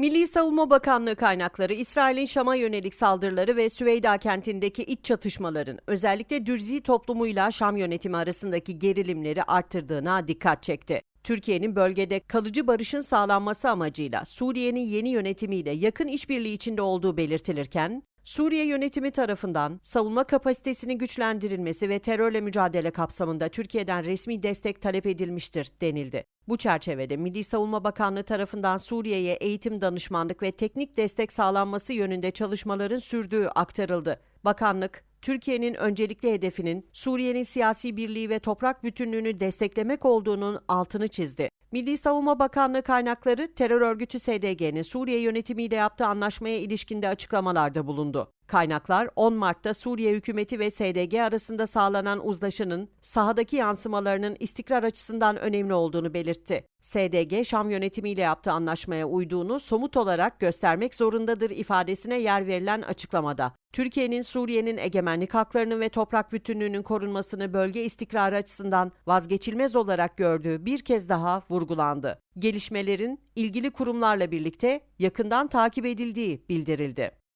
Milli Savunma Bakanlığı kaynakları İsrail'in Şam'a yönelik saldırıları ve Süveyda kentindeki iç çatışmaların özellikle Dürzi toplumuyla Şam yönetimi arasındaki gerilimleri arttırdığına dikkat çekti. Türkiye'nin bölgede kalıcı barışın sağlanması amacıyla Suriye'nin yeni yönetimiyle yakın işbirliği içinde olduğu belirtilirken, Suriye yönetimi tarafından savunma kapasitesinin güçlendirilmesi ve terörle mücadele kapsamında Türkiye'den resmi destek talep edilmiştir denildi. Bu çerçevede Milli Savunma Bakanlığı tarafından Suriye'ye eğitim danışmanlık ve teknik destek sağlanması yönünde çalışmaların sürdüğü aktarıldı. Bakanlık, Türkiye'nin öncelikli hedefinin Suriye'nin siyasi birliği ve toprak bütünlüğünü desteklemek olduğunun altını çizdi. Milli Savunma Bakanlığı kaynakları terör örgütü SDG'nin Suriye yönetimiyle yaptığı anlaşmaya ilişkinde açıklamalarda bulundu. Kaynaklar 10 Mart'ta Suriye hükümeti ve SDG arasında sağlanan uzlaşının sahadaki yansımalarının istikrar açısından önemli olduğunu belirtti. SDG Şam yönetimiyle yaptığı anlaşmaya uyduğunu somut olarak göstermek zorundadır ifadesine yer verilen açıklamada. Türkiye'nin Suriye'nin egemenlik haklarının ve toprak bütünlüğünün korunmasını bölge istikrarı açısından vazgeçilmez olarak gördüğü bir kez daha vurgulandı. Gelişmelerin ilgili kurumlarla birlikte yakından takip edildiği bildirildi.